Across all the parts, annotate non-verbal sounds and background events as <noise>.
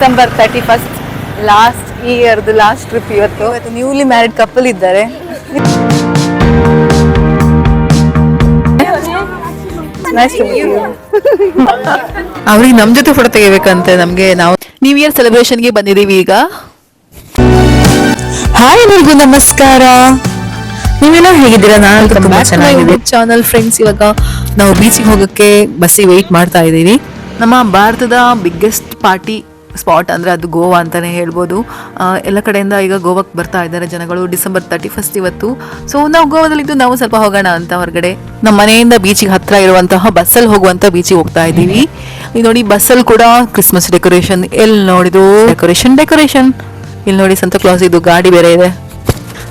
December thirty first last ಈ ಇಯರ್ದು last trip ಇವತ್ತು. ಇವತ್ತು ನ್ಯೂಲಿ ಮ್ಯಾರಿಡ್ ಕಪಲ್ ಇದ್ದಾರೆ. ಅವ್ರಿಗೆ ನಮ್ ಜೊತೆ ಫೋಟೋ ತೆಗಿಬೇಕಂತೆ ನಮ್ಗೆ ನಾವು ನ್ಯೂ ಇಯರ್ ಸೆಲೆಬ್ರೇಷನ್ಗೆ ಬಂದಿದೀವಿ ಈಗ. ಹಾಯ್ ಎಲ್ರಿಗೂ ನಮಸ್ಕಾರ. ನೀವೆಲ್ಲ ಹೇಗಿದ್ದೀರಾ? ನಾನು ತುಂಬಾ ಚೆನ್ನಾಗಿದೆ ಚಾನಲ್ ಫ್ರೆಂಡ್ಸ್ ಇವಾಗ ನಾವು ಬೀಚಿಗೆ ಹೋಗಕ್ಕೆ ಬಸ್ಸಿಗೆ ವೆಯ್ಟ್ ಮಾಡ್ತಾ ಇದ್ದೀವಿ. ನಮ್ಮ ಭಾರತದ ಬಿಗ್ಗೆಸ್ಟ್ ಪಾರ್ಟಿ ಸ್ಪಾಟ್ ಅಂದರೆ ಅದು ಗೋವಾ ಅಂತಲೇ ಹೇಳ್ಬೋದು. ಎಲ್ಲ ಕಡೆಯಿಂದ ಈಗ ಗೋವಾಕ್ಕೆ ಬರ್ತಾ ಇದ್ದಾರೆ ಜನಗಳು. ಡಿಸೆಂಬರ್ ತರ್ಟಿ ಫಸ್ಟ್ ಇವತ್ತು. ಸೊ ನಾವು ಗೋವಾದಲ್ಲಿದ್ದು ನಾವು ಸ್ವಲ್ಪ ಹೋಗೋಣ ಅಂತ ಹೊರಗಡೆ. ನಮ್ಮ ಮನೆಯಿಂದ ಬೀಚಿಗೆ ಹತ್ತಿರ ಇರುವಂತಹ ಬಸ್ಸಲ್ಲಿ ಹೋಗುವಂಥ ಬೀಚಿಗೆ ಹೋಗ್ತಾ ಇದ್ದೀವಿ. ಈಗ ನೋಡಿ ಬಸ್ಸಲ್ಲಿ ಕೂಡ ಕ್ರಿಸ್ಮಸ್ ಡೆಕೋರೇಷನ್ ಎಲ್ಲಿ ನೋಡಿದ್ರು? ಡೆಕೋರೇಷನ್ ಡೆಕೋರೇಷನ್ ಇಲ್ಲಿ ನೋಡಿ ಸಂತ ಕ್ಲಾಸ್ ಇದು ಗಾಡಿ ಬೇರೆ ಇದೆ.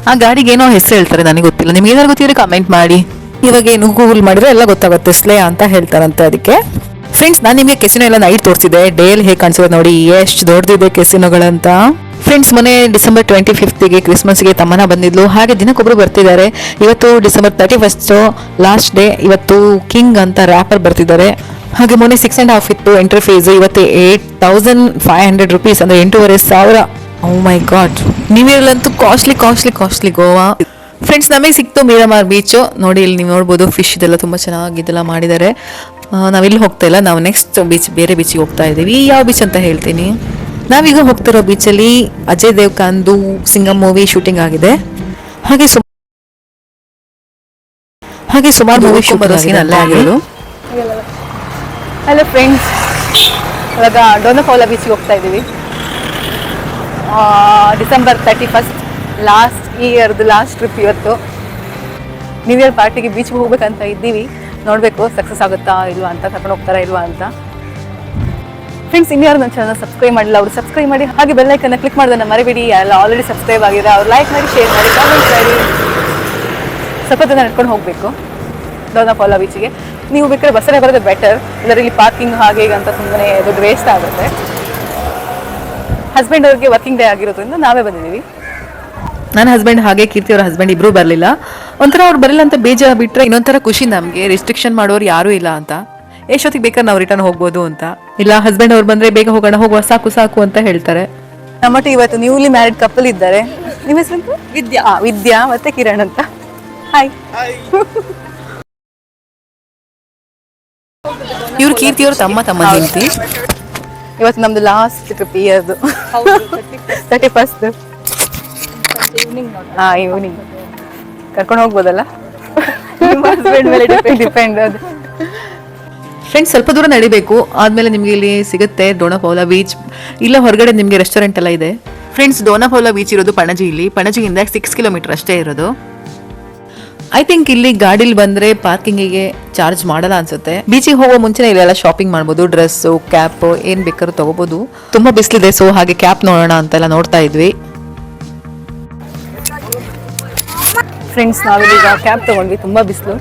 ಆ ಗಾಡಿಗೆ ಏನೋ ಹೆಸರು ಹೇಳ್ತಾರೆ ನನಗೆ ಗೊತ್ತಿಲ್ಲ. ನಿಮ್ಗೆ ಏನಾದ್ರು ಗೊತ್ತಿದ್ರೆ ಕಮೆಂಟ್ ಮಾಡಿ. ಇವಾಗ ಏನು ಗೂಗಲ್ ಮಾಡಿದ್ರೆ ಎಲ್ಲ ಗೊತ್ತಾಗುತ್ತೆ. ಸ್ಲೇ ಅಂತ ಹೇಳ್ತಾರಂತೆ ಅದಕ್ಕೆ. ಫ್ರೆಂಡ್ಸ್ ನಾನು ನಿಮಗೆ ಕೆಸಿನೋ ಎಲ್ಲ ನೈಟ್ ತೋರಿಸಿದೆ ಡೇಲ್ ಹೇಗೆ ಕಾಣಿಸೋದು ನೋಡಿ, ಎಷ್ಟು ದೊಡ್ಡದಿದೆ ಕೆಸಿನೋಗಳಂತ ಫ್ರೆಂಡ್ಸ್ ಮೊನ್ನೆ ಡಿಸೆಂಬರ್ ಟ್ವೆಂಟಿ ಫಿಫ್ತ್ಗೆ ಕ್ರಿಸ್ಮಸ್ಗೆ ತಮ್ಮನ ಬಂದಿದ್ಲು. ಹಾಗೆ ದಿನಕ್ಕೊಬ್ಬರು ಬರ್ತಿದ್ದಾರೆ. ಇವತ್ತು December thirty first last day ಇವತ್ತು ಕಿಂಗ್ ಅಂತ ರ್ಯಾಪರ್ ಬರ್ತಿದ್ದಾರೆ. ಹಾಗೆ ಮೊನ್ನೆ ಸಿಕ್ಸ್ ಆ್ಯಂಡ್ ಹಾಫ್ ಇತ್ತು ಎಂಟ್ರಿ ಫೀಸ್ ಇವತ್ತು eight thousand five hundred rupees ಅಂದರೆ ಎಂಟೂವರೆ ಸಾವಿರ. ಓ ಮೈ ಗಾಡ್ ನೀವು year costly costly costly Goa. Friends ನಮಗೆ ಸಿಕ್ತು ಮೀರಮಾರ್ ಬೀಚು ನೋಡಿ, ಇಲ್ಲಿ ನೀವು ನೋಡ್ಬೋದು ಫಿಶ್ ಇದೆಲ್ಲ ತುಂಬ ಚೆನ್ನಾಗಿ ಇದೆಲ್ಲ ಮಾಡಿದ್ದಾರೆ. ನಾವಿಲ್ಲಿ ಹೋಗ್ತಾ ಇಲ್ಲ. ನಾವು ನೆಕ್ಸ್ಟ್ ಬೀಚ್ ಬೇರೆ ಬೀಚಿಗೆ ಹೋಗ್ತಾ ಇದ್ದೀವಿ. ಯಾವ ಬೀಚ್ ಅಂತ ಹೇಳ್ತೀನಿ. ನಾವೀಗ ಹೋಗ್ತಿರೋ ಬೀಚಲ್ಲಿ ಅಜಯ್ ದೇವ್ಕಾಂದು ಸಿಂಗಮ್ ಮೂವಿ ಶೂಟಿಂಗ್ ಆಗಿದೆ. ಹಾಗೆ ಹಾಗೆ ಸುಮಾರು ಮೂವಿ ಶೂಟ್ ಸೀನ್ ಅಲ್ಲೇ ಆಗಿರೋದು. ಹಲೋ ಫ್ರೆಂಡ್ಸ್ ಇವಾಗ ಡೋನಫೌಲ ಬೀಚ್ಗೆ ಹೋಗ್ತಾ ಇದ್ದೀವಿ. ಡಿಸೆಂಬರ್ ತರ್ಟಿ ಫಸ್ಟ್ ಲಾಸ್ಟ್ ಈ ಇಯರ್ದು ಲಾಸ್ಟ್ ಟ್ರಿಪ್ ಇವತ್ತು. ನ್ಯೂ ಇಯರ್ ಪಾರ್ಟಿಗೆ ಬೀಚ್ಗೆ ಹೋಗ್ಬೇಕಂತ ಇದ್ದೀವಿ. ನೋಡಬೇಕು ಸಕ್ಸಸ್ ಆಗುತ್ತಾ ಇಲ್ವಾ ಅಂತ, ಕರ್ಕೊಂಡು ಹೋಗ್ತಾರಾ ಇಲ್ವಾ ಅಂತ. ಫ್ರೆಂಡ್ಸ್ ಇನ್ಯಾರು ನನ್ನ ಚಾನಲ್ ಸಬ್ಸ್ಕ್ರೈಬ್ ಮಾಡಿಲ್ಲ, ಅವರು ಸಬ್ಸ್ಕ್ರೈಬ್ ಮಾಡಿ ಹಾಗೆ ಬೆಲ್ಲೈಕನ್ನ ಕ್ಲಿಕ್ ಮಾಡೋದನ್ನ ಮರಿಬೇಡಿ. ಎಲ್ಲ ಆಲ್ರೆಡಿ ಸಬ್ಸ್ಕ್ರೈಬ್ ಆಗಿದೆ ಅವ್ರು ಲೈಕ್ ಮಾಡಿ ಶೇರ್ ಮಾಡಿ ಕಾಮೆಂಟ್ ಮಾಡಿ. ಸ್ವಲ್ಪ ಜನ ನಡ್ಕೊಂಡು ಹೋಗಬೇಕು. ಡೋನಾಪಾಲ ಬೀಚಿಗೆ. ನೀವು ಬೇಕಾದ್ರೆ ಬಸ್ಸಲ್ಲೇ ಬರೋದು ಬೆಟರ್ ಇಲ್ಲಿ ಪಾರ್ಕಿಂಗ್ ಹಾಗೆ ಈಗ ಅಂತ ಸುಮ್ಮನೆ ದೊಡ್ಡ ವೇಸ್ಟ್ ಆಗುತ್ತೆ. ಹಸ್ಬೆಂಡ್ ಅವ್ರಿಗೆ ವರ್ಕಿಂಗ್ ಡೇ ಆಗಿರೋದ್ರಿಂದ ನಾವೇ ಬಂದಿದ್ದೀವಿ. ನನ್ನ ಹಸ್ಬೆಂಡ್ ಹಾಗೆ ಕೀರ್ತಿ ಅವ್ರ ಹಸ್ಬೆಂಡ್ ಇಬ್ಬರೂ ಬರಲಿಲ್ಲ. ಒಂಥರ ಅವ್ರು ಬರಲ್ಲ ಅಂತ ಬೇಜ ಬಿಟ್ರೆ ಇನ್ನೊಂಥರ ಖುಷಿ ನಮಗೆ. ರಿಸ್ಟ್ರಿಕ್ಷನ್ ಮಾಡೋರು ಯಾರೂ ಇಲ್ಲ ಅಂತ. ಎಷ್ಟೊತ್ತಿಗೆ ಬೇಕಾದ್ರೆ ನಾವು ರಿಟರ್ನ್ ಹೋಗ್ಬೋದು ಅಂತ. ಇಲ್ಲ ಹಸ್ಬೆಂಡ್ ಅವ್ರು ಬಂದ್ರೆ ಬೇಗ ಹೋಗೋಣ ಹೋಗುವ ಸಾಕು ಸಾಕು ಅಂತ ಹೇಳ್ತಾರೆ. ನಮ್ಮಟ್ಟು ಇವತ್ತು ನ್ಯೂಲಿ ಮ್ಯಾರಿಡ್ ಕಪಲ್ ಇದ್ದಾರೆ. ನಿಮ್ಮ ಹೆಸರು ವಿದ್ಯಾ. ವಿದ್ಯಾ ಮತ್ತೆ ಕಿರಣ್ ಅಂತ. ಹಾಯ್ ಇವ್ರು ಕೀರ್ತಿ ಅವ್ರ ತಮ್ಮ ತಮ್ಮ ಹೆಂಡತಿ. ಇವತ್ತು ನಮ್ದು ಲಾಸ್ಟ್ ಟ್ರಿಪ್ ಇಯರ್ದು ತರ್ಟಿ ಫಸ್ಟ್ ಹಾ ಈವ್ನಿಂಗ್ ಕರ್ಕೊಂಡು ಹೋಗ್ಬೋದಲ್ಲ? ಫ್ರೆಂಡ್ಸ್ ಸ್ವಲ್ಪ ದೂರ ನಡಿಬೇಕು. ಆದ್ಮೇಲೆ ನಿಮ್ಗೆ ಇಲ್ಲಿ ಸಿಗುತ್ತೆ ಡೋನಾಪೌಲ ಬೀಚ್ ಇಲ್ಲ ಹೊರಗಡೆ ನಿಮಗೆ ರೆಸ್ಟೋರೆಂಟ್ ಎಲ್ಲ ಇದೆ. ಫ್ರೆಂಡ್ಸ್ ಡೋನಾಪೌಲ ಬೀಚ್ ಇರೋದು ಪಣಜಿ ಇಲ್ಲಿ. ಪಣಜಿಯಿಂದ ಸಿಕ್ಸ್ ಕಿಲೋಮೀಟರ್ ಅಷ್ಟೇ ಇರೋದು. ಐ ಥಿಂಕ್ ಇಲ್ಲಿ ಗಾಡಿಲಿ ಬಂದ್ರೆ ಪಾರ್ಕಿಂಗಿಗೆ ಚಾರ್ಜ್ ಮಾಡಲ್ಲ ಅನ್ಸುತ್ತೆ. ಬೀಚಿಗೆ ಹೋಗೋ ಮುಂಚೆ ಇಲ್ಲೆಲ್ಲ ಶಾಪಿಂಗ್ ಮಾಡ್ಬೋದು. ಡ್ರೆಸ್ಸು ಕ್ಯಾಪ್ ಏನ್ ಬೇಕಾದ್ರೂ ತಗೋಬಹುದು ತುಂಬಾ ಬಿಸಿಲಿದೆ ಸೊ ಹಾಗೆ ಕ್ಯಾಪ್ ನೋಡೋಣ ಅಂತೆಲ್ಲ ನೋಡ್ತಾ ಇದ್ವಿ. ಫ್ರೆಂಡ್ಸ್ ಈಗ ಕ್ಯಾಬ್ ತಗೊಂಡ್ವಿ. ತುಂಬಾ ಬಿಸಿಲು.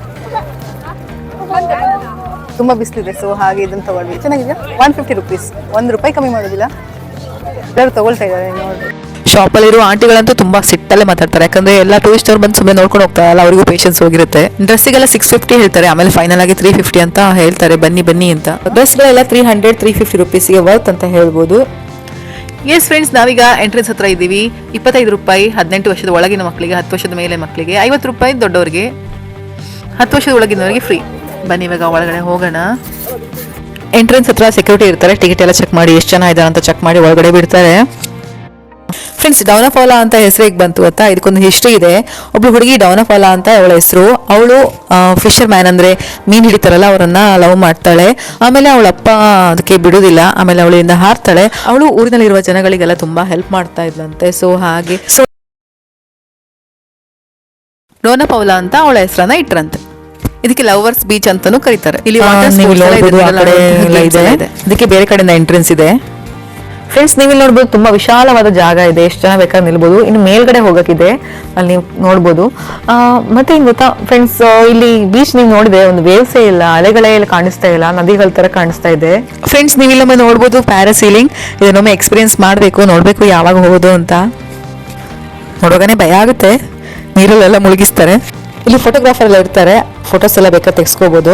ತುಂಬಾ ಬಿಸಿಲಿದೆ ಸೊ ಹಾಗೆ ಇದನ್ನು ತಗೊಂಡ್ವಿ. ಚೆನ್ನಾಗಿದೆ? ಒನ್ ಫಿಫ್ಟಿ ರುಪೀಸ್ ಒಂದು ರೂಪಾಯಿ ಕಮ್ಮಿ ಮಾಡೋದಿಲ್ಲ. ಎಲ್ಲರೂ ತಗೊಳ್ತಾ ಇದ್ದಾರೆ, ನೋಡ್ರಿ. ಶಾಪಲ್ಲಿರೋ ಆಂಟಿಗಳಂತೂ ತುಂಬಾ ಸಿಟ್ಟಲ್ಲೇ ಮಾತಾಡ್ತಾರೆ. ಯಾಕಂದ್ರೆ ಎಲ್ಲ ಟೂರಿಸ್ಟ್ ಅವ್ರು ಬಂದು ಸುಮ್ಮನೆ ನೋಡ್ಕೊಂಡು ಹೋಗ್ತಾರಲ್ಲ ಅವರಿಗೂ ಪೇಷನ್ಸ್ ಹೋಗಿರುತ್ತೆ. ಡ್ರೆಸ್ಸಿಗೆಲ್ಲ ಸಿಕ್ಸ್ ಫಿಫ್ಟಿ ಹೇಳ್ತಾರೆ, ಆಮೇಲೆ ಫೈನಲ್ ಆಗಿ ತ್ರೀ ಫಿಫ್ಟಿ ಅಂತ ಹೇಳ್ತಾರೆ. ಬನ್ನಿ ಬನ್ನಿ ಅಂತ. ಡ್ರೆಸ್ಗಳೆಲ್ಲ ತ್ರೀ ಹಂಡ್ರೆಡ್ ತ್ರೀ ಫಿಫ್ಟಿ ರುಪೀಸ್ಗೆ ವರ್ತ್ ಅಂತ ಹೇಳ್ಬೋದು. ಎಸ್ ಫ್ರೆಂಡ್ಸ್ ನಾವೀಗ ಎಂಟ್ರೆನ್ಸ್ ಹತ್ರ ಇದ್ದೀವಿ. ಇಪ್ಪತ್ತೈದು ರೂಪಾಯಿ, ಹದಿನೆಂಟು ವರ್ಷದ ಒಳಗಿನ ಮಕ್ಕಳಿಗೆ, ಹತ್ತು ವರ್ಷದ ಮೇಲೆ ಮಕ್ಕಳಿಗೆ, ಐವತ್ತು ರೂಪಾಯಿ ದೊಡ್ಡವರಿಗೆ, ಹತ್ತು ವರ್ಷದ ಒಳಗಿನವರಿಗೆ ಫ್ರೀ ಬನ್ನಿ, ಇವಾಗ ಒಳಗಡೆ ಹೋಗೋಣ. ಎಂಟ್ರೆನ್ಸ್ ಹತ್ರ ಸೆಕ್ಯೂರಿಟಿ ಇರ್ತಾರೆ. ಟಿಕೆಟ್ ಎಲ್ಲ ಚೆಕ್ ಮಾಡಿ, ಎಷ್ಟು ಜನ ಇದ್ದಾರೆ ಅಂತ ಚೆಕ್ ಮಾಡಿ, ಒಳಗಡೆ ಬಿಡ್ತಾರೆ. ಫ್ರೆಂಡ್ಸ್ ಡೌನಫಾಲ ಅಂತ ಹೆಸರಿಗೆ ಹೇಗೆ ಬಂತು ಅಂತ ಇದಕ್ಕೊಂದು ಹಿಸ್ಟ್ರಿ ಇದೆ. ಒಬ್ಳು ಹುಡುಗಿ ಡೌನಫಾಲ ಅಂತ ಅವಳ ಹೆಸರು. ಅವಳು ಫಿಶರ್ ಮ್ಯಾನ್ ಅಂದ್ರೆ ಮೀನ್ ಹಿಡಿತಾರಲ್ಲ ಅವರನ್ನ ಲವ್ ಮಾಡ್ತಾಳೆ. ಆಮೇಲೆ ಅವಳ ಅಪ್ಪ ಅದಕ್ಕೆ ಬಿಡುದಿಲ್ಲ. ಆಮೇಲೆ ಅವಳಿಂದ ಹಾರ್ತಾಳೆ. ಅವಳು ಊರಿನಲ್ಲಿರುವ ಜನಗಳಿಗೆಲ್ಲ ತುಂಬಾ ಹೆಲ್ಪ್ ಮಾಡ್ತಾ ಇದ್ಲಂತೆ. ಸೊ ಹಾಗೆ. ಸೊ ಡೋನಪೌಲ ಅಂತ ಅವಳ ಹೆಸರನ್ನ ಇಟ್ರಂತೆ. ಇದಕ್ಕೆ ಲವರ್ಸ್ ಬೀಚ್ ಅಂತಾನೂ ಕರೀತಾರೆ. ಇಲ್ಲಿ ಇದಕ್ಕೆ ಬೇರೆ ಕಡೆಯಿಂದ ಎಂಟ್ರೆನ್ಸ್ ಇದೆ. ಫ್ರೆಂಡ್ಸ್ ನೀವು ಇಲ್ಲಿ ನೋಡ್ಬೋದು ತುಂಬಾ ವಿಶಾಲವಾದ ಜಾಗ ಇದೆ ಎಷ್ಟು ಜನ ಬೇಕಾದ್ರೆ ನಿಲ್ಬೋದು. ಇನ್ನು ಮೇಲ್ಗಡೆ ಹೋಗಕ್ಕಿದೆ ಅಲ್ಲಿ ನೀವು ನೋಡ್ಬೋದು. ಮತ್ತೆ ಏನ್ ಗೊತ್ತಾ? ಫ್ರೆಂಡ್ಸ್ ಇಲ್ಲಿ ಬೀಚ್ ನೀವು ನೋಡಿದೆ ಒಂದು ವೇವ್ಸೇ ಇಲ್ಲ ಅಲೆಗಳೇ ಇಲ್ಲಿ ಕಾಣಿಸ್ತಾ ಇಲ್ಲ ನದಿಗಳ ತರ ಕಾಣಿಸ್ತಾ ಇದೆ. ಫ್ರೆಂಡ್ಸ್ ನೀವು ಇಲ್ಲೊಮ್ಮೆ ನೋಡ್ಬೋದು ಪ್ಯಾರಾಸೀಲಿಂಗ್ ಇದನ್ನೊಮ್ಮೆ ಎಕ್ಸ್ಪೀರಿಯನ್ಸ್ ಮಾಡಬೇಕು ನೋಡಬೇಕು ಯಾವಾಗ ಹೋಗೋದು ಅಂತ. ನೋಡುವಾಗನೇ ಭಯ ಆಗುತ್ತೆ ನೀರಲ್ಲೆಲ್ಲ ಮುಳುಗಿಸ್ತಾರೆ. ಇಲ್ಲಿ ಫೋಟೋಗ್ರಾಫರ್ ಎಲ್ಲ ಇರ್ತಾರೆ ಫೋಟೋಸ್ ಎಲ್ಲ ಬೇಕಾದ್ರೆ ತೆಗೆಸ್ಕೋಬಹುದು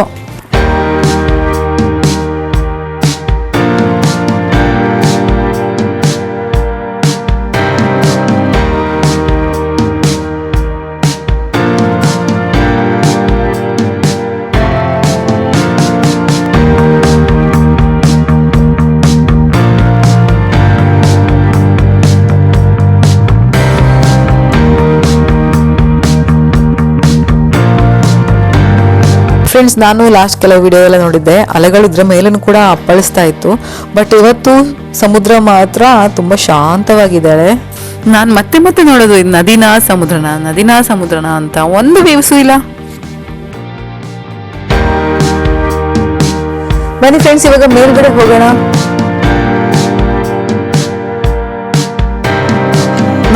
ಫ್ರೆಂಡ್ಸ್ ನಾನು ಲಾಸ್ಟ್ ಕೆಲವು ವಿಡಿಯೋ ಎಲ್ಲ ನೋಡಿದ್ದೆ. ಅಲೆಗಳು ಇದ್ರ ಮೇಲೂ ಕೂಡ ಅಪ್ಪಳಿಸ್ತಾ ಇತ್ತು. ಬಟ್ ಇವತ್ತು ಸಮುದ್ರ ಮಾತ್ರ ತುಂಬಾ ಶಾಂತವಾಗಿದ್ದಾಳೆ. ನಾನು ಮತ್ತೆ ಮತ್ತೆ ನೋಡೋದು ಇದು ನದಿನ ಸಮುದ್ರನ ನದಿನ ಸಮುದ್ರನ ಅಂತ ಒಂದು ವೇವ್ಸು ಇಲ್ಲ. ಬನ್ನಿ ಫ್ರೆಂಡ್ಸ್ ಇವಾಗ ಮೇಲ್ಗಡೆ ಹೋಗೋಣ.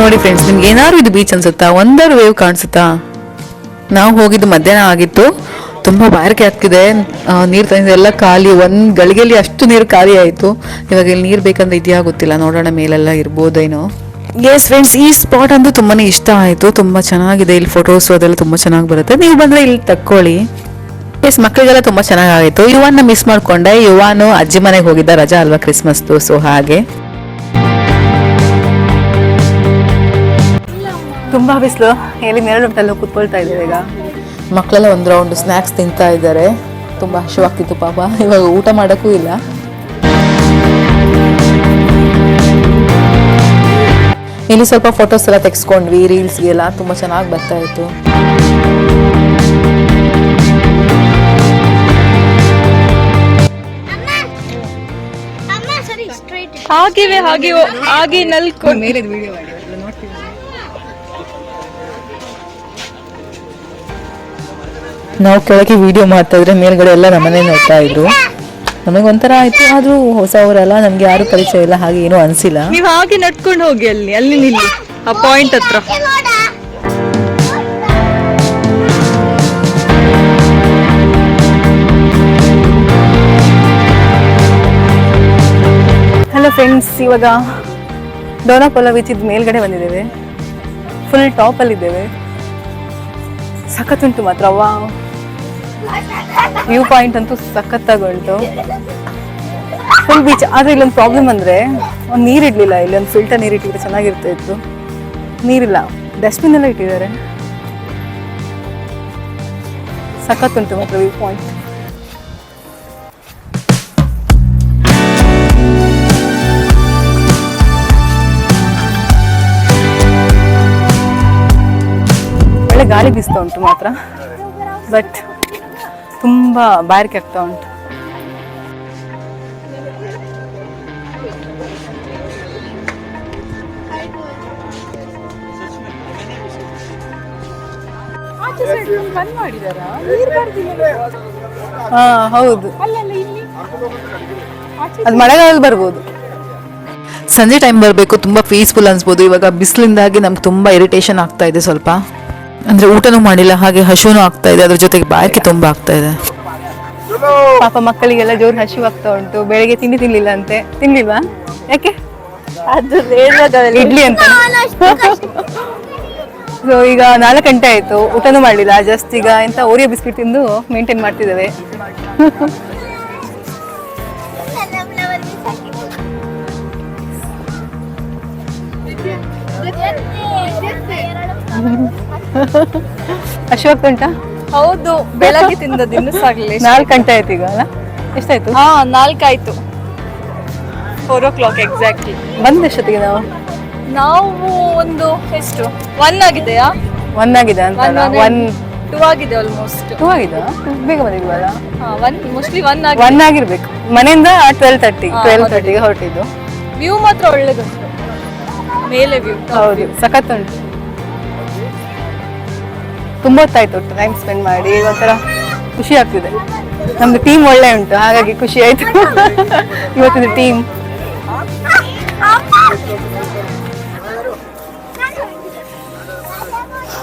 ನೋಡಿ ಫ್ರೆಂಡ್ಸ್ ನಿಮ್ಗೆ ಏನಾದ್ರು ಇದು ಬೀಚ್ ಅನ್ಸುತ್ತಾ? ಒಂದಾರು ವೇವ್ ಕಾಣಿಸುತ್ತಾ? ನಾವು ಹೋಗಿದ್ದು ಮಧ್ಯಾಹ್ನ ಆಗಿತ್ತು. ತುಂಬಾ ಬಾಯಾರಿಕೆ ಆಗ್ತಿದೆ. ನೀರು ತಂದಿದೆ ಎಲ್ಲ ಖಾಲಿ. ಒಂದು ಗಳಿಗೆಯಲ್ಲಿ ಅಷ್ಟು ನೀರು ಖಾಲಿ ಆಯಿತು. ಇವಾಗ ಇಲ್ಲಿ ನೀರು ಬೇಕಂದ್ರೆ ಇದೆಯಾ ಗೊತ್ತಿಲ್ಲ. ನೋಡೋಣ ಮೇಲೆಲ್ಲ ಇರ್ಬೋದೇನೋ. ಎಸ್ ಫ್ರೆಂಡ್ಸ್ ಈ ಸ್ಪಾಟ್ ಅಂತೂ ತುಂಬಾ ಇಷ್ಟ ಆಯಿತು. ತುಂಬ ಚೆನ್ನಾಗಿದೆ ಇಲ್ಲಿ ಫೋಟೋಸ್ ಅದೆಲ್ಲ ತುಂಬ ಚೆನ್ನಾಗಿ ಬರುತ್ತೆ. ನೀವು ಬಂದರೆ ಇಲ್ಲಿ ತಕ್ಕೊಳ್ಳಿ. ಎಸ್ ಮಕ್ಕಳಿಗೆಲ್ಲ ತುಂಬ ಚೆನ್ನಾಗಾಯಿತು. ಯುವನ್ನ ಮಿಸ್ ಮಾಡಿಕೊಂಡೆ. ಯುವಾನು ಅಜ್ಜಿ ಮನೆಗೆ ಹೋಗಿದ್ದ ರಜಾ ಅಲ್ವಾ ಕ್ರಿಸ್ಮಸ್ದು ಸೊ ಹಾಗೆ. ತುಂಬಾ ಬಿಸಿಲು. ಎಲ್ಲಿ ನೆರಳು ಉಂಟಲ್ಲ ಕೂತ್ಕೊಳ್ತಾ ಇದ್ದೀವಿ ಈಗ. ಮಕ್ಕಳೆಲ್ಲ ಒಂದು ರೌಂಡ್ ಸ್ನ್ಯಾಕ್ಸ್ ತಿಂತಾ ಇದ್ದಾರೆ. ತುಂಬ ಹಸಿವಾಗ್ತಿತ್ತು ಪಾಪ. ಇವಾಗ ಊಟ ಮಾಡೋಕ್ಕೂ ಇಲ್ಲ. ಇಲ್ಲಿ ಸ್ವಲ್ಪ ಫೋಟೋಸ್ ಎಲ್ಲ ತೆಗೆಸ್ಕೊಂಡ್ವಿ ರೀಲ್ಸ್ಗೆಲ್ಲ ತುಂಬ ಚೆನ್ನಾಗಿ ಬರ್ತಾ ಇತ್ತು. ಅಮ್ಮ ಸರಿ ಸ್ಟ್ರೈಟ್ ಹಾಗಿವೆ ಹಾಗೆ ಹಾಗೆ ನಲ್ಕೊಂಡು ನಾವು ಕೆಳಗೆ ವಿಡಿಯೋ ಮಾಡ್ತಾ ಇದ್ರೆ ಮೇಲ್ಗಡೆ ಎಲ್ಲ ನಮ್ಮನೆ ನೋಡ್ತಾ ಇದ್ರು. ನಮಗೆ ಒಂಥರ ಆಯ್ತು ಆದ್ರೂ ಹೊಸವರೆಲ್ಲ ನಮ್ಗೆ ಯಾರು ಪರಿಚಯ ಇಲ್ಲ ಹಾಗೆ ಏನೂ ಅನ್ಸಿಲ್ಲ. ನೀವು ಹಾಗೆ ನಡ್ಕೊಂಡು ಹೋಗಿ ಅಲ್ಲಿ ಅಲ್ಲಿ ನಿಲ್ಲಿ ಆ ಪಾಯಿಂಟ್ ಹತ್ರ. ಹಲೋ ಫ್ರೆಂಡ್ಸ್ ಇವಾಗ ಡೋನಾಪೊಲ ಬೀಚಿದ ಮೇಲ್ಗಡೆ ಬಂದಿದ್ದೇವೆ. ಫುಲ್ ಟಾಪಲ್ಲಿದ್ದೇವೆ ಸಖತ್ತುಂಟು ಮಾತ್ರ ವಾ ವ್ಯೂ ಪಾಯಿಂಟ್ ಅಂತೂ ಸಖತ್ತಾಗಿ ಉಂಟು ಫುಲ್ ಬೀಚ್ ಆದರೆ ಇಲ್ಲೊಂದು ಪ್ರಾಬ್ಲಮ್ ಅಂದರೆ ಒಂದು ನೀರು ಇಡಲಿಲ್ಲ ಇಲ್ಲೊಂದು ಫಿಲ್ಟರ್ ನೀರು ಇಟ್ಟಿದ್ರೆ ಚೆನ್ನಾಗಿರ್ತಾ ಇತ್ತು ನೀರಿಲ್ಲ ಡಸ್ಟ್ಬಿನ್ ಎಲ್ಲ ಇಟ್ಟಿದ್ದಾರೆ. ಸಖತ್ತುಂಟು ಮಾತ್ರ ವ್ಯೂ ಪಾಯಿಂಟ್ ಒಳ್ಳೆ ಗಾಳಿ ಬೀಸ್ತಾ ಉಂಟು ಮಾತ್ರ. ಬಟ್ ತುಂಬ ಬಾರಿಕೆ ಆಗ್ತಾ ಉಂಟು. ಹಾ ಹೌದು. ಅದು ಮಳೆಗಾಲದಲ್ಲಿ ಬರ್ಬೋದು. ಸಂಜೆ ಟೈಮ್ ಬರಬೇಕು ತುಂಬಾ ಪೀಸ್ಫುಲ್ ಅನ್ಸ್ಬೋದು. ಇವಾಗ ಬಿಸಿಲಿಂದಾಗಿ ನಮ್ಗೆ ತುಂಬಾ ಇರಿಟೇಷನ್ ಆಗ್ತಾ ಇದೆ ಸ್ವಲ್ಪ. ಅಂದ್ರೆ ಊಟನೂ ಮಾಡಿಲ್ಲ ಹಾಗೆ ಹಶುನು ಆಗ್ತಾ ಇದೆ. ಅದ್ರ ಜೊತೆಗೆ ಬಾಯಕ್ಕೆ ತುಂಬಾ ಆಗ್ತಾ ಇದೆ. ಪಾಪ ಮಕ್ಕಳಿಗೆಲ್ಲ ಜೋರು ಹಸಿವಾಗ್ತಾ ಉಂಟು. ಬೆಳಿಗ್ಗೆ ತಿಂಡಿ ತಿನ್ಲಿಲ್ಲ ಅಂತೆ ತಿನ್ಲಿಲ್ವಾ? ಯಾಕೆ? ಅದು ಇಡ್ಲಿ ಅಂತ. ಸೊ ಈಗ ನಾಲ್ಕು ಗಂಟೆ ಆಯ್ತು. ಊಟನೂ ಮಾಡಲಿಲ್ಲ ಜಸ್ಟ್ ಈಗ ಎಂತ ಓರಿಯೋ ಬಿಸ್ಕಿಟ್ ತಿಂದು ಮೇಂಟೈನ್ ಮಾಡ್ತಿದ್ದೇವೆ. <laughs> ಹಸಿವಾಗ್ತಾ ಉಂಟಾ? ಹೌದು ಬೆಳಗ್ಗೆ ತಿಂದದ್ದು ಇನ್ನು ಸಾಗ್ಲಿ ನಾಲ್ಕು ಗಂಟೆ ಆಯ್ತು ಈಗ ಅಲ್ಲ? ಎಷ್ಟಾಯ್ತು? ಹಾ ನಾಲ್ಕಾಯ್ತು ಫೋರ್ ಓ ಕ್ಲಾಕ್ ಎಕ್ಸಾಕ್ಟ್ಲಿ ಬಂದ ಎಷ್ಟೊತ್ತಿಗೆ ನಾವು? ನಾವು ಒಂದು ಎಷ್ಟು? ಒನ್ ಆಗಿದೆಯಾ? ಒನ್ ಆಗಿದೆ ಅಂತ ಒನ್ ಟೂ ಆಗಿದೆ ಆಲ್ಮೋಸ್ಟ್ ಟೂ ಆಗಿದೆ? ಬೇಗ ಬಂದಿದ್ವಲ್ಲ ಒನ್ ಮೋಸ್ಟ್ಲಿ ಒನ್ ಆಗಿ ಒನ್ ಆಗಿರ್ಬೇಕು. ಮನೆಯಿಂದ ಟ್ವೆಲ್ ತರ್ಟಿ ಹಾ, ಟ್ವೆಲ್ ಹೌದು. ತರ್ಟಿಗೆ ಹೊರಟಿದ್ದು. ವ್ಯೂ ಮಾತ್ರ ಒಳ್ಳೇದುಂಟು. ಮೇಲೆ ವ್ಯೂ ಹೌದು ಸಖತ್ ಉಂಟು ತುಂಬ ಹೊತ್ತಾಯ್ತು ಟೈಮ್ ಸ್ಪೆಂಡ್ ಮಾಡಿ, ಒಂಥರ ಖುಷಿ ಆಗ್ತಿದೆ. ನಮ್ದು ಟೀಮ್ ಒಳ್ಳೆ ಉಂಟು, ಹಾಗಾಗಿ ಖುಷಿ ಆಯ್ತು. <laughs> ಇವತ್ತಿನ ಟೀಮ್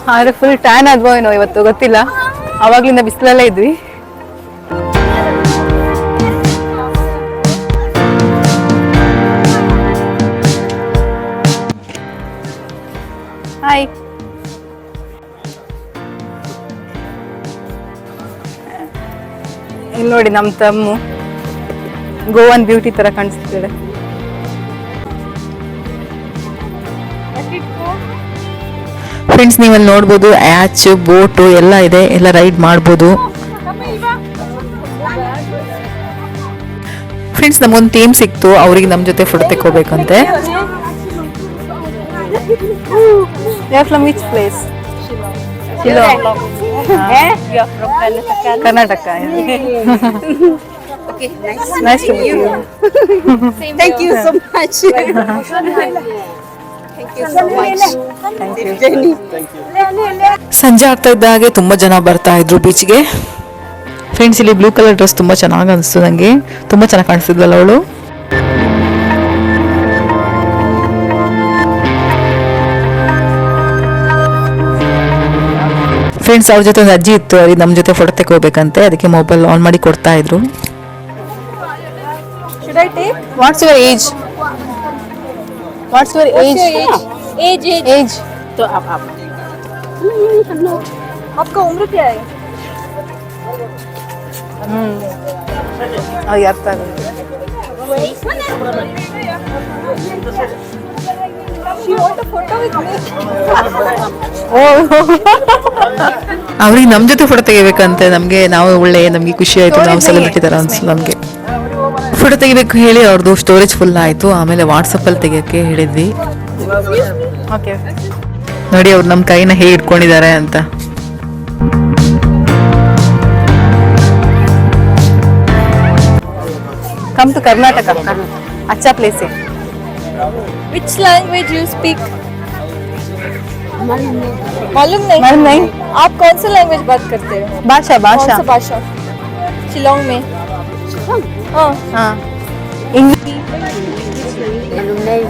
ಆದ್ರೆ ಫುಲ್ ಟ್ಯಾನ್ ಆದ್ವೋ ಏನೋ ಇವತ್ತು, ಗೊತ್ತಿಲ್ಲ. ಅವಾಗ್ಲಿಂದ ಬಿಸಿಲಲ್ಲೇ ಇದ್ವಿ. ಇಲ್ಲಿ ನೋಡಿ ನಮ್ಮ ತಮ್ಮು. ಗೋವನ್ ಬ್ಯೂಟಿ ತರ ಕಾಣಿಸ್ತಿದೆ. ಫ್ರೆಂಡ್ಸ್ ನೀವಲ್ಲಿ ನೋಡ್ಬೋದು ಆಚ್ ಬೋಟು ಎಲ್ಲ ಇದೆ. ಎಲ್ಲ ರೈಡ್ ಮಾಡ್ಬೋದು. ಫ್ರೆಂಡ್ಸ್ ನಮಗೊಂದು ಟೀಮ್ ಸಿಕ್ತು. ಅವ್ರಿಗೆ ನಮ್ಮ ಜೊತೆ ಫೋಟೋ ತೆಕ್ಕೋಬೇಕಂತೆ. They Karnataka. Karnataka <laughs> Okay, nice. you. Thank you so much. ಸಂಜೆ ಆಗ್ತಾ ಇದ್ದ ಹಾಗೆ ತುಂಬ ಜನ ಬರ್ತಾ ಇದ್ರು ಬೀಚ್ಗೆ ಫ್ರೆಂಡ್ಸ್ ಇಲ್ಲಿ ಬ್ಲೂ ಕಲರ್ ಡ್ರೆಸ್ ತುಂಬ ಚೆನ್ನಾಗಿ ಅನಿಸ್ತು ನನಗೆ ತುಂಬ ಚೆನ್ನಾಗಿ ಕಾಣಿಸ್ತಿದ್ವಲ್ಲ ಅವಳು. ಫ್ರೆಂಡ್ಸ್ ಅವ್ರ ಜೊತೆ ಒಂದು ಅಜ್ಜಿ ಇತ್ತು ಅವ್ರಿಗೆ ನಮ್ಮ ಜೊತೆ ಫೋಟೋ ತೆಗೋಬೇಕಂತೆ ಅದಕ್ಕೆ ಮೊಬೈಲ್ ಆನ್ ಮಾಡಿ ಕೊಡ್ತಾ ಇದ್ರು Should I take? What's your age what's your age Age, age. Age तो आप आप आपका उम्र क्या है ಅವ್ರಿಗೆ ಅರ್ಥ <laughs> ಅವ್ರಿಗೆ ನಮ್ಮ ಜೊತೆ ಫೋಟೋ ತೆಗಿಬೇಕಂತೆ ನಮಗೆ ನಾವು ಒಳ್ಳೆ ನಮಗೆ ಖುಷಿ ಆಯಿತು ನಾವು ಸೆಲೆಬ್ರಿಟಿ ಥರ ಅನ್ಸು ನಮಗೆ. ಫೋಟೋ ತೆಗಿಬೇಕು ಹೇಳಿ ಅವ್ರದ್ದು ಸ್ಟೋರೇಜ್ ಫುಲ್ ಆಯಿತು ಆಮೇಲೆ ವಾಟ್ಸಪ್ಪಲ್ಲಿ ತೆಗಿಯೋಕ್ಕೆ ಹೇಳಿದ್ವಿ. ನೋಡಿ ಅವ್ರು ನಮ್ಮ ಕೈನ ಹೇಗೆ ಇಟ್ಕೊಂಡಿದ್ದಾರೆ ಅಂತ. Come to Karnataka ಅಚ್ಚಾ place Which language you speak? मालूम नहीं मालूम नहीं आप कौन सा लैंग्वेज बात करते हो? भाषा भाषा। कौन सा भाषा? शिलोंग में। हाँ। हाँ। इंग्लिश। मालूम नहीं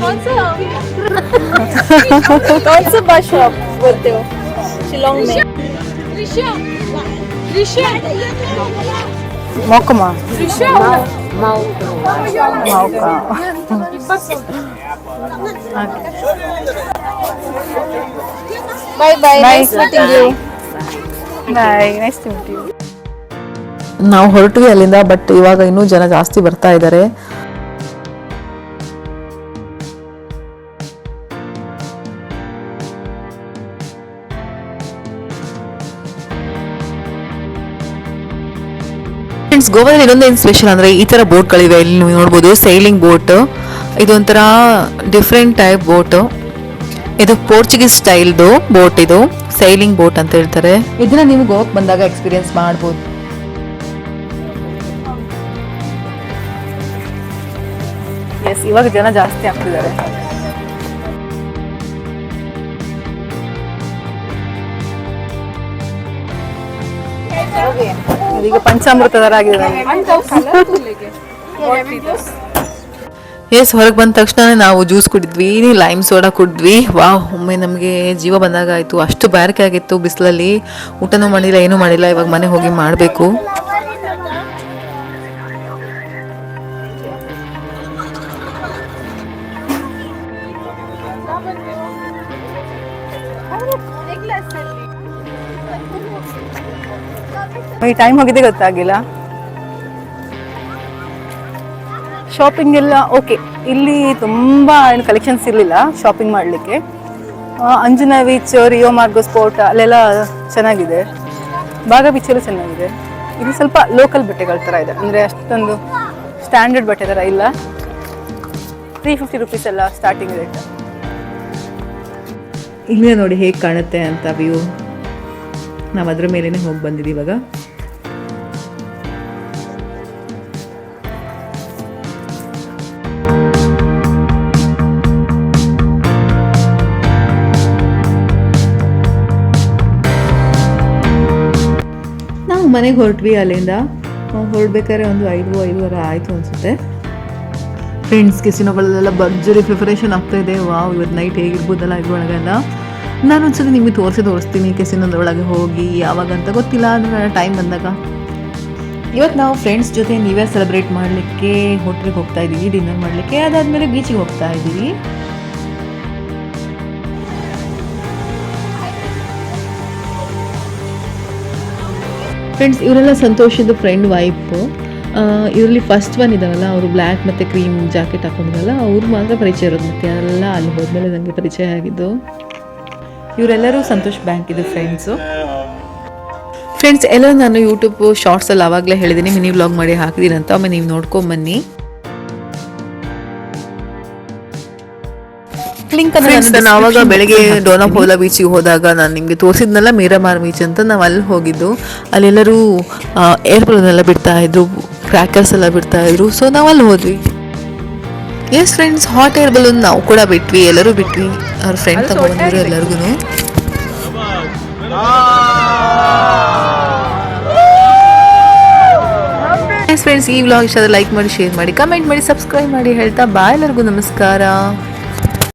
कौन सा कौन सा भाषा आप बोलते हो? शिलोंग में। त्रिशा त्रिशा मोकमा। त्रिशा ನಾವು ಹೊರಟಿವಿ ಅಲ್ಲಿಂದ ಬಟ್ ಇವಾಗ ಇನ್ನೂ ಜನ ಜಾಸ್ತಿ ಬರ್ತಾ ಇದ್ದಾರೆ. ಗೋವಾದಲ್ಲಿ ಇನ್ನೊಂದೇನು ಸ್ಪೆಷಲ್ ಅಂದರೆ ಈ ಥರ ಬೋಟ್ಗಳಿವೆ ಇಲ್ಲಿ ನೀವು ನೋಡ್ಬೋದು ಸೈಲಿಂಗ್ ಬೋಟ್ ಇದೊಂಥರ ಡಿಫ್ರೆಂಟ್ ಟೈಪ್ ಬೋಟು ಇದು ಪೋರ್ಚುಗೀಸ್ ಸ್ಟೈಲ್ದು ಬೋಟ್ ಇದು ಸೈಲಿಂಗ್ ಬೋಟ್ ಅಂತ ಹೇಳ್ತಾರೆ. ಇದನ್ನ ನೀವು ಗೋವಾಕ್ ಬಂದಾಗ ಎಕ್ಸ್ಪೀರಿಯನ್ಸ್ ಮಾಡ್ಬೋದು. ಎಸ್ ಇವಾಗ ಜನ ಜಾಸ್ತಿ ಆಗ್ತಿದ್ದಾರೆ. ಪಂಚಾಮೃತದರ ಆಗಿದೆ ಎಸ್ ಹೊರಗೆ ಬಂದ ತಕ್ಷಣ ನಾವು ಜ್ಯೂಸ್ ಕುಡಿದ್ವಿ ಲೈಮ್ ಸೋಡಾ ಕುಡಿದ್ವಿ. ವಾ ಒಮ್ಮೆ ನಮಗೆ ಜೀವ ಬಂದಾಗ ಆಯಿತು. ಅಷ್ಟು ಬ್ಯಾರಿಕೆ ಆಗಿತ್ತು ಬಿಸಿಲಲ್ಲಿ. ಊಟನೂ ಮಾಡಿಲ್ಲ, ಏನೂ ಮಾಡಿಲ್ಲ. ಇವಾಗ ಮನೆ ಹೋಗಿ ಮಾಡಬೇಕು. ಈ ಟೈಮ್ ಹೋಗಿದ್ದೆ ಗೊತ್ತಾಗಿಲ್ಲ. ಶಾಪಿಂಗ್ ಎಲ್ಲ ಓಕೆ ಇಲ್ಲಿ ತುಂಬ ಏನು ಕಲೆಕ್ಷನ್ಸ್ ಇರಲಿಲ್ಲ ಶಾಪಿಂಗ್ ಮಾಡಲಿಕ್ಕೆ. ಅಂಜನಾ ಬೀಚ್ ರಿಯೋ ಮಾರ್ಗೋ ಸ್ಪೋರ್ಟ್ ಅಲ್ಲೆಲ್ಲ ಚೆನ್ನಾಗಿದೆ. ಭಾಗ ಬೀಚಲ್ಲೂ ಚೆನ್ನಾಗಿದೆ. ಇಲ್ಲಿ ಸ್ವಲ್ಪ ಲೋಕಲ್ ಬಟ್ಟೆಗಳ ಥರ ಇದೆ. ಅಂದರೆ ಅಷ್ಟೊಂದು ಸ್ಟ್ಯಾಂಡರ್ಡ್ ಬಟ್ಟೆ ಥರ ಇಲ್ಲ. ತ್ರೀ ಫಿಫ್ಟಿ ರುಪೀಸ್ ಎಲ್ಲ ಸ್ಟಾರ್ಟಿಂಗ್ ರೇಟ್ ಇಲ್ಲೇ ನೋಡಿ ಹೇಗೆ ಕಾಣುತ್ತೆ ಅಂತ ವ್ಯೂ ನಾವು ಅದ್ರ ಮೇಲೇ ಹೋಗಿ ಬಂದಿದ್ದೀವಿ ಇವಾಗ. ಮನೆಗೆ ಹೊರಟ್ವಿ ಅಲ್ಲಿಂದ. ಹೊರಡ್ಬೇಕಾದ್ರೆ ಒಂದು ಐದು, ಐದುವರೆ ಆಯಿತು ಅನಿಸುತ್ತೆ. ಫ್ರೆಂಡ್ಸ್ ಕೆಸಿನೋಗಳಲ್ಲೆಲ್ಲ ಭರ್ಜರಿ ಪ್ರಿಪರೇಷನ್ ಆಗ್ತಾ ಇದೆ. ವಾವ್ ಇವತ್ತು ನೈಟ್ ಹೇಗಿರ್ಬೋದಲ್ಲ ಇದ್ರೊಳಗೆಲ್ಲ. ನಾನು ಒಂದ್ಸಲ ನಿಮಗೆ ತೋರಿಸಿ ತೋರಿಸ್ತೀನಿ ಕೆಸಿನೊಳಗೆ ಹೋಗಿ, ಯಾವಾಗ ಅಂತ ಗೊತ್ತಿಲ್ಲ ಅಂದರೆ ಟೈಮ್ ಬಂದಾಗ. ಇವತ್ತು ನಾವು ಫ್ರೆಂಡ್ಸ್ ಜೊತೆ ನೀವೇ ಸೆಲೆಬ್ರೇಟ್ ಮಾಡಲಿಕ್ಕೆ ಹೋಟ್ಲಿಗೆ ಹೋಗ್ತಾ ಇದ್ದೀವಿ ಡಿನ್ನರ್ ಮಾಡಲಿಕ್ಕೆ. ಅದಾದಮೇಲೆ ಬೀಚಿಗೆ ಹೋಗ್ತಾ ಇದ್ದೀವಿ ಫ್ರೆಂಡ್ಸ್ ಇವರೆಲ್ಲ ಸಂತೋಷದ ಫ್ರೆಂಡ್ ವೈಫು ಇವರಲ್ಲಿ ಫಸ್ಟ್ ಒನ್ ಇದಾವಲ್ಲ ಅವರು ಬ್ಲ್ಯಾಕ್ ಮತ್ತು ಕ್ರೀಮ್ ಜಾಕೆಟ್ ಹಾಕೊಂಡಿದ್ರಲ್ಲ ಅವ್ರು ಮಾತ್ರ ಪರಿಚಯ ಇರೋದು ಮತ್ತೆ ಎಲ್ಲ ಅಲ್ಲಿ ಹೋದ್ಮೇಲೆ ನನಗೆ ಪರಿಚಯ ಆಗಿದ್ದು. ಇವರೆಲ್ಲರೂ ಸಂತೋಷ್ ಬ್ಯಾಂಕ್ ಇದು ಫ್ರೆಂಡ್ಸು ಫ್ರೆಂಡ್ಸ್ ಎಲ್ಲ ನಾನು ಯೂಟ್ಯೂಬ್ ಶಾರ್ಟ್ಸಲ್ಲಿ ಅವಾಗಲೇ ಹೇಳಿದ್ದೀನಿ ಮಿನಿ ವ್ಲಾಗ್ ಮಾಡಿ ಹಾಕಿದ್ದೀನಿ ಅಂತ. ಒಮ್ಮೆ ನೀವು ನೋಡ್ಕೊಂಬನ್ನಿ ಲಿಂಕ್ ನಾನು ಅವಾಗ ಬೆಳಗ್ಗೆ ಡೋನಾಪೋಲಾ ಬೀಚಿಗೆ ಹೋದಾಗ ನಾನು ನಿಮಗೆ ತೋರಿಸಿದ್ನಲ್ಲ ಮೀರಾಮಾರ್ ಬೀಚ್ ಅಂತ ನಾವು ಅಲ್ಲಿ ಹೋಗಿದ್ದು. ಅಲ್ಲೆಲ್ಲರೂ ಏರ್ ಎಲ್ಲ ಬಿಡ್ತಾ ಇದ್ರು ಕ್ರ್ಯಾಕರ್ಸ್ ಎಲ್ಲ ಬಿಡ್ತಾ ಇದ್ರು ಸೊ ನಾವು ಅಲ್ಲಿ ಹೋದ್ವಿ. Yes friends hot air balloon ನಾವು ಕೂಡ ಬಿಟ್ವಿ ಎಲ್ಲರೂ ಬಿಟ್ವಿ. ಅವ್ರ ಫ್ರೆಂಡ್ ತಗೊಂಡ್ರು ಎಲ್ಲರಿಗೂ ಫ್ರೆಂಡ್ಸ್ ಈ ವ್ಲಾಗ್ ಇಷ್ಟ ಲೈಕ್ ಮಾಡಿ ಶೇರ್ ಮಾಡಿ ಕಮೆಂಟ್ ಮಾಡಿ ಸಬ್ಸ್ಕ್ರೈಬ್ ಮಾಡಿ ಹೇಳ್ತಾ ಬಾಯ್ ಎಲ್ಲರಿಗೂ ನಮಸ್ಕಾರ.